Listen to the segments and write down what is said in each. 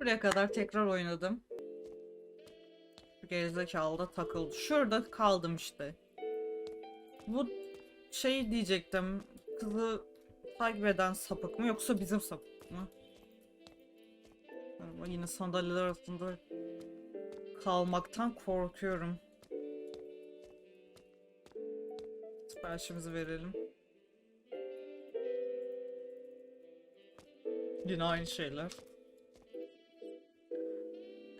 Buraya kadar tekrar oynadım. Şu gerizekalı takıldı. Şurada kaldım işte. Bu şey diyecektim. Kızı takip eden sapık mı yoksa bizim sapık mı? Ama yine sandalyeler arasında kalmaktan korkuyorum. Siparişimizi verelim. Yine aynı şeyler.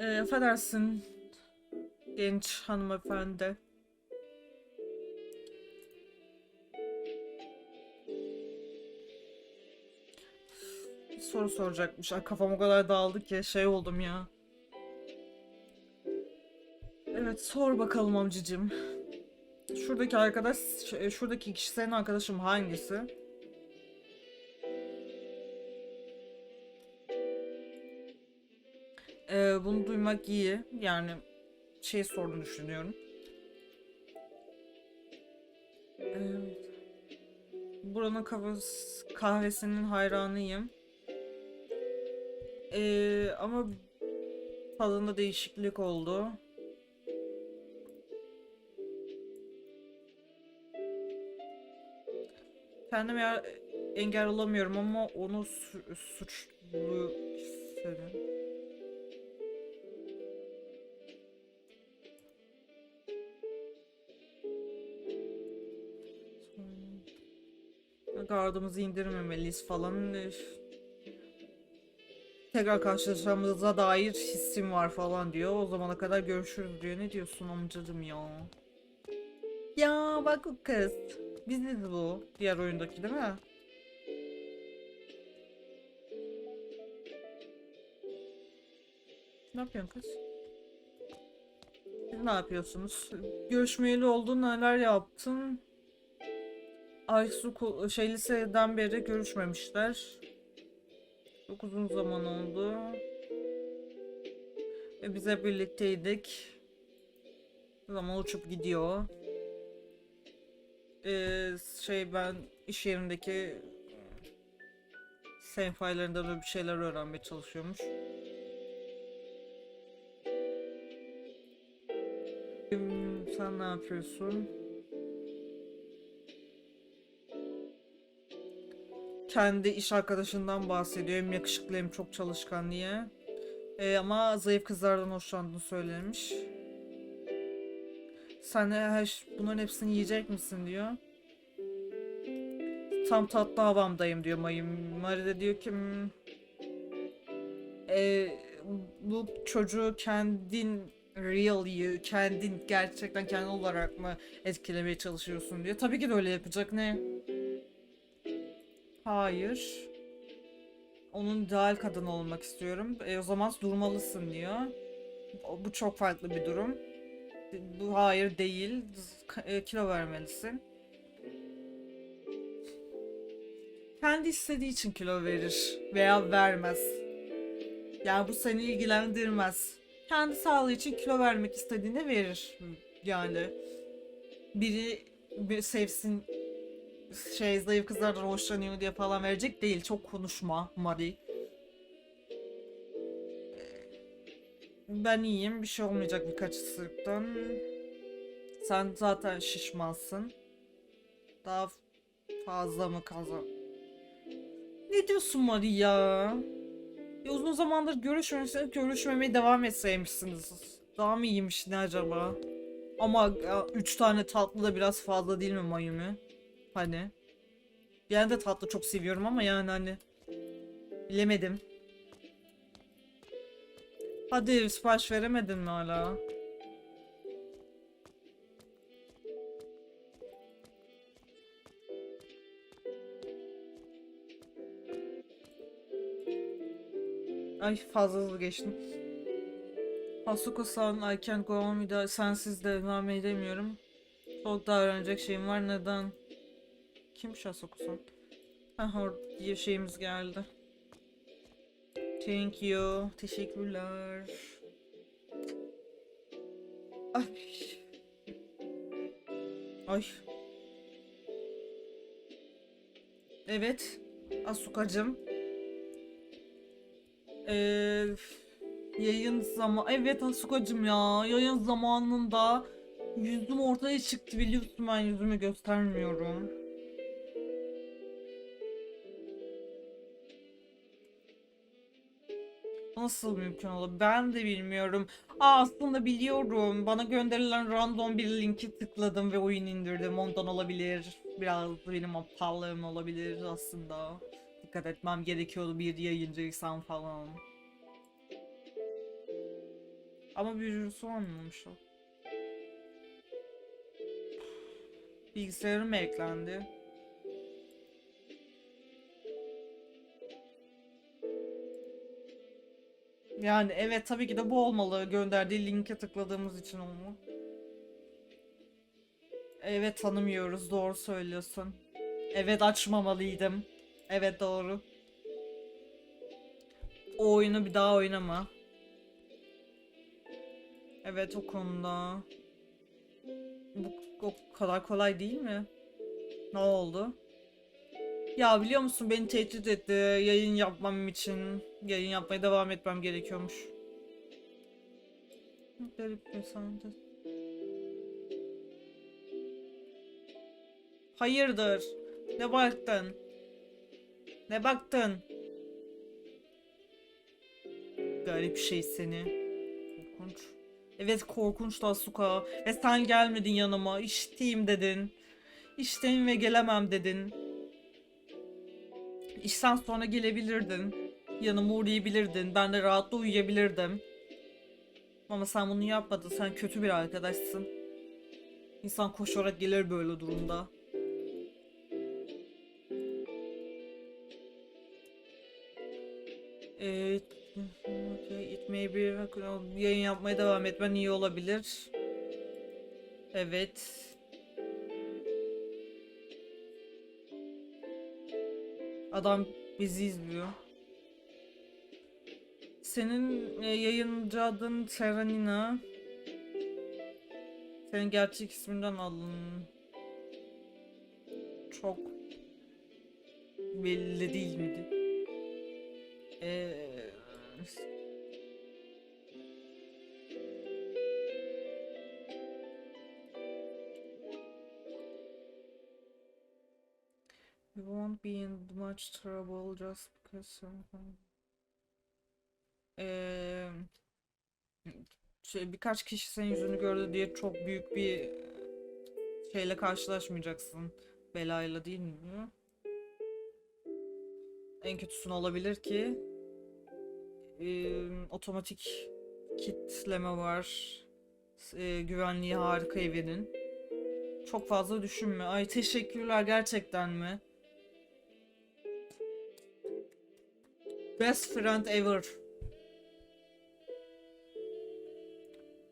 Ee, affedersin genç hanımefendi. Soru soracakmış. Ay kafam o kadar dağıldı ki şey oldum ya. Evet sor bakalım amcacığım. Şuradaki arkadaş, ş- şuradaki kişi senin arkadaşım hangisi? Ee, bunu duymak iyi. Yani şey sorunu düşünüyorum. Ee, buranın kahvesinin hayranıyım. Ee, ama tadında değişiklik oldu. Kendime ya- engel olamıyorum ama onu su- suçlu hissediyorum. Gardımızı indirmemeliyiz falan. Tekrar karşılaşmamıza dair hissim var falan diyor. O zamana kadar görüşürüz diyor. Ne diyorsun amcacım ya? Ya bak o kız. Biziz bu. Diğer oyundaki değil mi? Ne yapıyorsun kız? Siz ne yapıyorsunuz? Görüşmeyeli oldun neler yaptın? Aysu şey liseden beri görüşmemişler. Çok uzun zaman oldu. Ve bize birlikteydik. Zaman uçup gidiyor. Ee, şey ben iş yerindeki senfaylarında da bir şeyler öğrenmeye çalışıyormuş. Sen ne yapıyorsun? Kendi iş arkadaşından bahsediyor. Hem yakışıklı hem çok çalışkan diye. Ee, ama zayıf kızlardan hoşlandığını söylemiş. Sen de bunların hepsini yiyecek misin diyor. Tam tatlı havamdayım diyor Mayım. Mari de diyor ki "Hmm, e, bu çocuğu kendin real you, kendin gerçekten kendi olarak mı etkilemeye çalışıyorsun diyor. Tabii ki de öyle yapacak ne? Hayır. Onun ideal kadın olmak istiyorum. E, o zaman durmalısın diyor. Bu çok farklı bir durum. Bu hayır değil. E, Kilo vermelisin. Kendi istediği için kilo verir veya vermez. Yani bu seni ilgilendirmez. Kendi sağlığı için kilo vermek istediğinde verir. Yani biri bir sevsin şey zayıf kızlardan hoşlanıyor diye falan verecek değil. Çok konuşma Mari. Ben iyiyim. Bir şey olmayacak birkaç ısırıktan. Sen zaten şişmansın. Daha fazla mı kazan? Ne diyorsun Mari ya? Ya uzun zamandır görüşmemişsiniz, görüşmemeye devam etseymişsiniz. Daha mı iyiymiş ne acaba? Ama üç tane tatlı da biraz fazla değil mi Mayumi? Hani? Ben de tatlı çok seviyorum ama yani hani bilemedim. Hadi sipariş veremedin mi hala? Ay fazla hızlı geçtim. Hasuko-san, I can't go on without... Sensiz devam edemiyorum. Çok daha öğrenecek şeyim var. Neden? Kimmiş Hasuko-san? Hah or- şeyimiz geldi. Thank you. Teşekkürler. Ay. Ay. Evet. Asukacım. Ee, yayın zaman evet Asukacım ya yayın zamanında yüzüm ortaya çıktı biliyorsun ben yüzümü göstermiyorum. Nasıl mümkün olur? Ben de bilmiyorum. Aa, aslında biliyorum. Bana gönderilen random bir linki tıkladım ve oyun indirdim. Ondan olabilir. Biraz benim aptallığım olabilir aslında. Dikkat etmem gerekiyordu bir yayıncıysam falan. Ama virüsü olmamış o. Bilgisayarım eklendi? Yani evet tabii ki de bu olmalı. Gönderdiği linke tıkladığımız için olmalı. Evet tanımıyoruz. Doğru söylüyorsun. Evet açmamalıydım. Evet doğru. O oyunu bir daha oynama. Evet o konuda. Bu o kadar kolay değil mi? Ne oldu? Ya biliyor musun beni tehdit etti yayın yapmam için. Yayın yapmaya devam etmem gerekiyormuş. Garip bir sanatı. Hayırdır? Ne baktın? Ne baktın? Garip şey seni. Korkunç. Evet korkunç da Asuka. Ve sen gelmedin yanıma. İşteyim dedin. İşteyim ve gelemem dedin. İşten sonra gelebilirdin. Yanıma uğrayabilirdin. Ben de rahatla uyuyabilirdim. Ama sen bunu yapmadın. Sen kötü bir arkadaşsın. İnsan koşarak gelir böyle durumda. Evet. May be yayın yapmaya devam etmen iyi olabilir. Evet. Adam bizi izliyor. Senin e, yayıncı adın Serenina. Senin gerçek isminden alın. Çok belli değil miydi? Eee... You won't be in much trouble just because someone... Şey, birkaç kişi senin yüzünü gördü diye çok büyük bir şeyle karşılaşmayacaksın. Belayla değil mi? En kötüsü ne olabilir ki? Eee, otomatik kitleme var. Eee, güvenliği harika evinin. Çok fazla düşünme. Ay teşekkürler gerçekten mi? Best friend ever.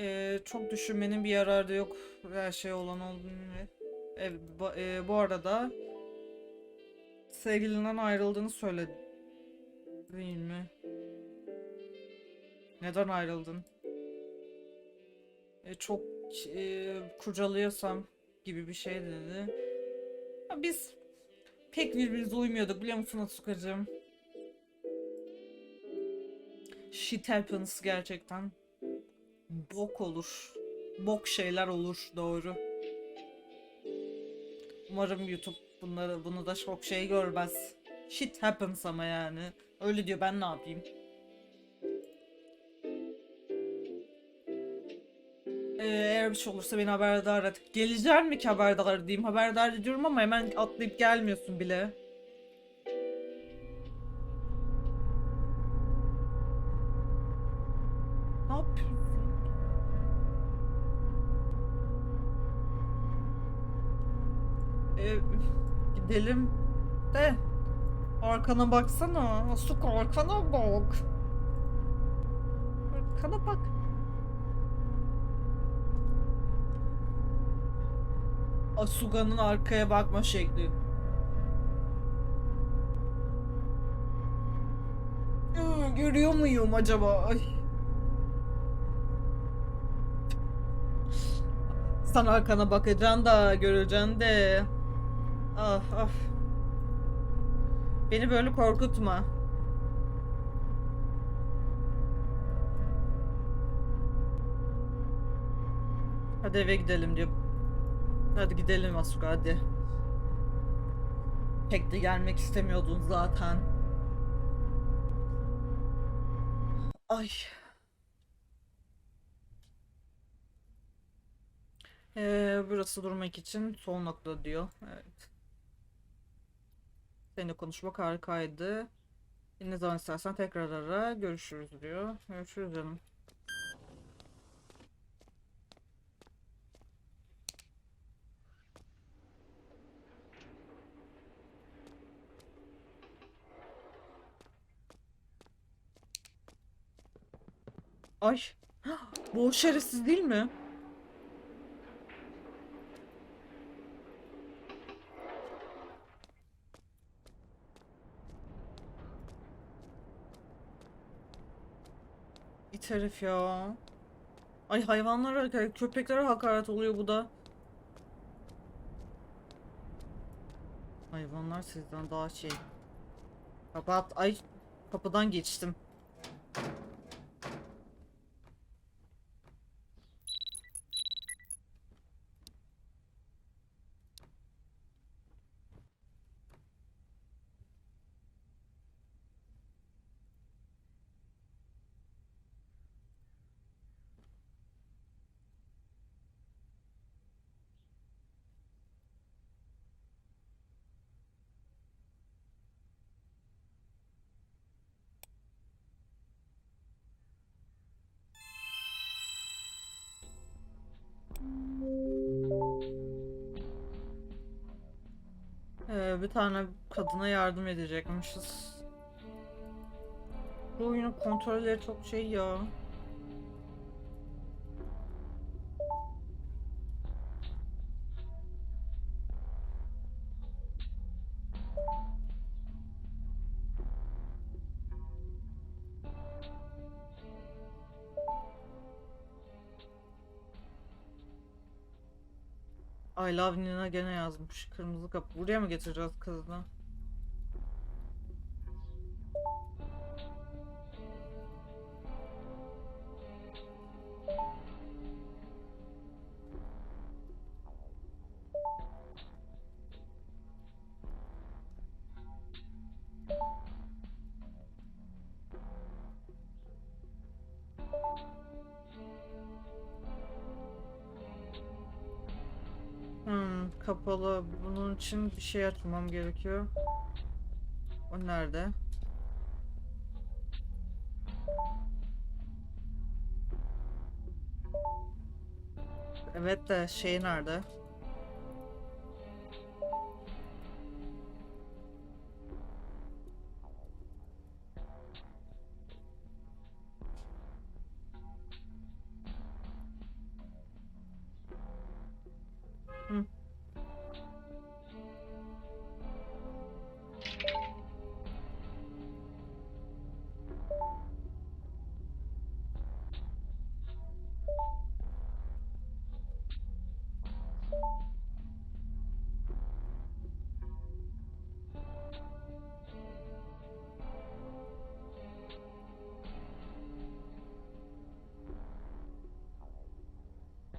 Ee, çok düşünmenin bir yararı da yok. Her şey olan olduğunu. E, bu, e, bu arada sevgilinden ayrıldığını söyledi. Değil mi? Neden ayrıldın? E, çok e, kurcalıyorsam gibi bir şey dedi. Ya biz pek birbirimize uymuyorduk biliyor musun Atsukacığım? Shit happens gerçekten. Bok olur. Bok şeyler olur doğru. Umarım YouTube bunları bunu da çok şey görmez. Shit happens ama yani. Öyle diyor ben ne yapayım? Ee, eğer bir şey olursa beni haberdar et. Geleceğim mi ki haberdar edeyim? Haberdar ediyorum ama hemen atlayıp gelmiyorsun bile. Gidelim de arkana baksana. Asuk arkana bak. Arkana bak. Asuga'nın arkaya bakma şekli. Görüyor muyum acaba? Ay. Sen arkana bakacaksın da göreceksin de. Of of. Beni böyle korkutma. Hadi eve gidelim diyor. Hadi gidelim Asuka hadi. Pek de gelmek istemiyordun zaten. Ay. Ee, burası durmak için son nokta diyor. Evet. Seninle konuşmak harikaydı. Ne zaman istersen tekrar ara. Görüşürüz diyor. Görüşürüz canım. Ay. Bu o şerefsiz değil mi? İt herif ya. Ay hayvanlara, köpeklere hakaret oluyor bu da. Hayvanlar sizden daha şey. Kapat. Ay kapıdan geçtim. Bir tane kadına yardım edecekmişiz. Bu oyunun kontrolleri çok şey ya. I love Nina gene yazmış. Kırmızı kapı. Buraya mı getireceğiz kızını? Kapalı. Bunun için bir şey açmam gerekiyor. O nerede? Evet de şey nerede?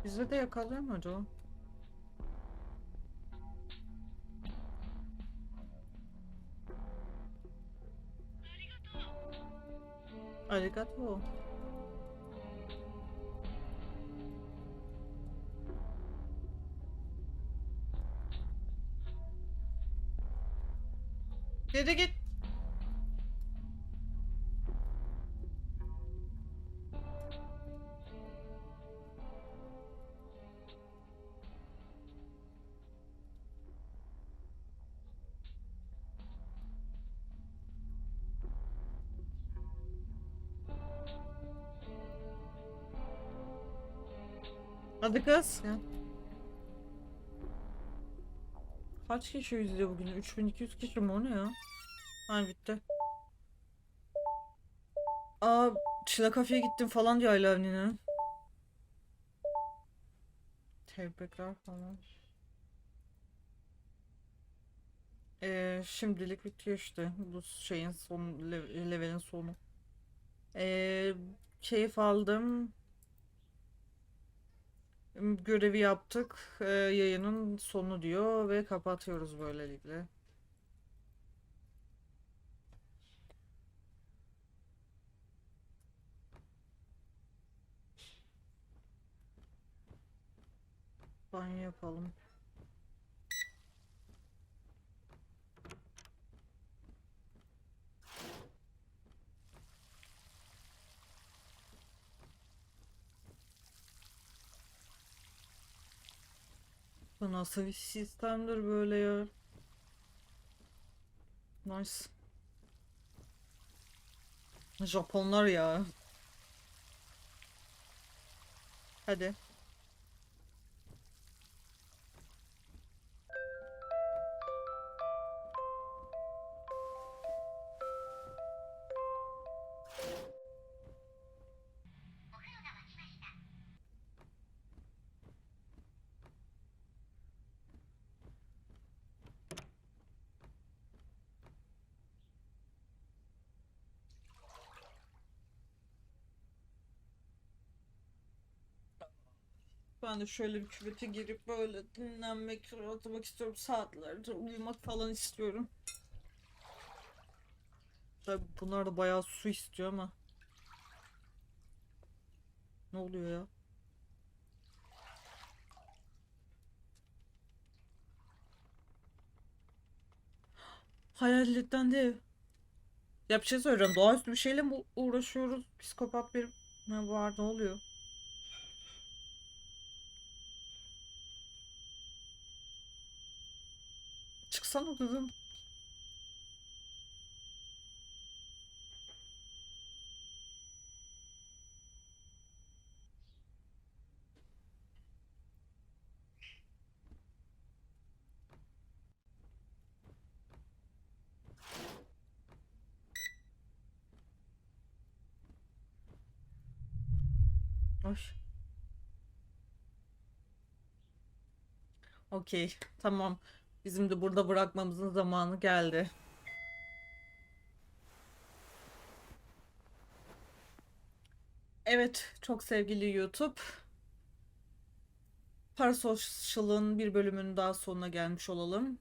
Bizi de yakalıyor mu acaba? Arigato. Geri git. Hadi kız. Kaç kişi izliyor bugün? 3200 kişi mi o ne ya? Ha bitti. Aa Çila kafeye gittim falan diyor Ayla Avni'ne. Tebrikler falan. Ee, şimdilik bitiyor işte. Bu şeyin son lev- levelin sonu. Ee, keyif aldım. Görevi yaptık. Ee, yayının sonu diyor ve kapatıyoruz böylelikle. Banyo yapalım. Bu nasıl bir sistemdir böyle ya? Nice. Japonlar ya. Hadi. Ben de şöyle bir küvete girip böyle dinlenmek, rahatlamak istiyorum. Saatlerce uyumak falan istiyorum. Tabii bunlar da bayağı su istiyor ama. Ne oluyor ya? Hayaletten de. Ya bir şey söyleyeceğim. Doğaüstü bir şeyle mi uğraşıyoruz? Psikopat bir ne var ne oluyor? Çıksana kızım. Ay. Okey, tamam. Bizim de burada bırakmamızın zamanı geldi. Evet, çok sevgili YouTube. Parasocial'ın bir bölümünün daha sonuna gelmiş olalım.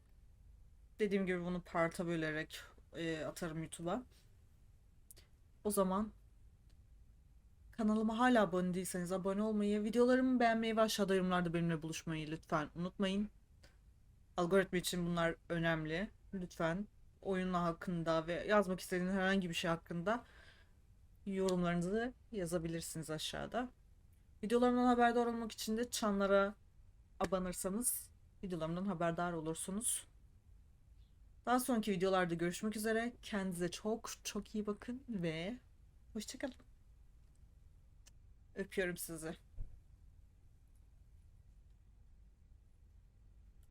Dediğim gibi bunu parta bölerek e, atarım YouTube'a. O zaman kanalıma hala abone değilseniz abone olmayı, videolarımı beğenmeyi ve aşağıda yorumlarda benimle buluşmayı lütfen unutmayın. Algoritma için bunlar önemli. Lütfen oyunla hakkında ve yazmak istediğiniz herhangi bir şey hakkında yorumlarınızı yazabilirsiniz aşağıda. Videolarımdan haberdar olmak için de çanlara abanırsanız videolarımdan haberdar olursunuz. Daha sonraki videolarda görüşmek üzere. Kendinize çok çok iyi bakın ve hoşçakalın. Öpüyorum sizi.